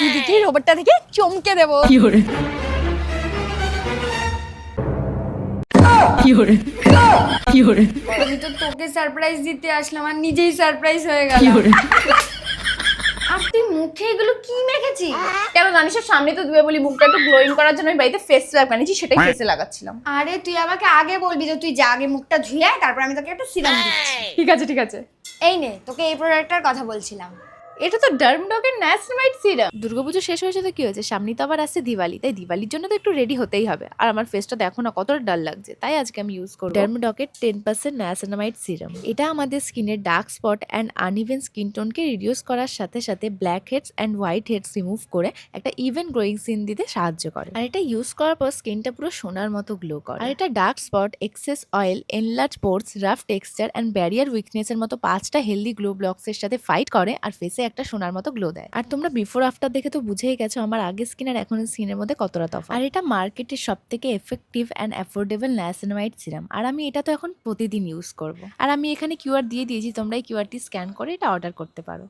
দিদিকে রোবটটা থেকে চমকে দেবো। আমি তো তোকে সারপ্রাইজ দিতে আসলাম আর নিজেই সারপ্রাইজ হয়ে গেল আর তুই মুখে এগুলো কি মেখেছিস? কেন জানিস সামনে তো ধুয়ে বলি মুখটা একটু গ্লোয়িং করার জন্য আমি বাড়িতে ফেস প্যাক বানিয়েছি সেটাই ফেসে লাগাচ্ছিলাম। আরে তুই আমাকে আগে বলবি যে তুই যা আগে মুখটা ধুয়ে আয়, তারপর আমি তোকে একটা সিরাম দিচ্ছি। ঠিক আছে ঠিক আছে। এই নে তোকে এই প্রোডাক্টটার কথা বলছিলাম। এটা তো ডার্মডকের ন্যাসনামাইট সিরাম। দুর্গাপুজো শেষ হয়েছে তো কি হয়েছে? সামনে তো আবার আসছে দিওয়ালি। তাই দিওয়ালির জন্য তো একটু রেডি হতেই হবে। আর আমার ফেসটা দেখো না কতটা ডাল লাগছে। তাই আজকে আমি ইউজ করব ডার্মডকের টেন পার্সেন্ট নায়াসিনামাইড সিরাম। এটা আমাদের স্কিনের dark spot and uneven skin টোনকে reduce করার সাথে সাথে black heads and white heads remove করে একটা ইভেন গ্রোয়িং সিন দিতে সাহায্য করে। আর এটা ইউজ করার পর স্কিনটা পুরো সোনার মতো গ্লো করে। আর এটা dark spot excess oil enlarge pores rough texture and barrier উইকনেসের মতো পাঁচটা হেলদি গ্লো ব্লকসের সাথে ফাইট করে আর ফেসে একটা সোনার মতো গ্লো দেয়। আর তোমরা বিফোর আফটার দেখে তো বুঝেই গেছো, আমার আগে স্কিন আর এখন স্কিনের মধ্যে কতটা তফা আর এটা মার্কেটের সব থেকে effective and affordable niacinamide serum আর আমি এটা তো এখন প্রতিদিন ইউজ করব। আর আমি এখানে কিউআর দিয়ে দিয়েছি, তোমরা এই কিউআরটি স্ক্যান করে এটা অর্ডার করতে পারো।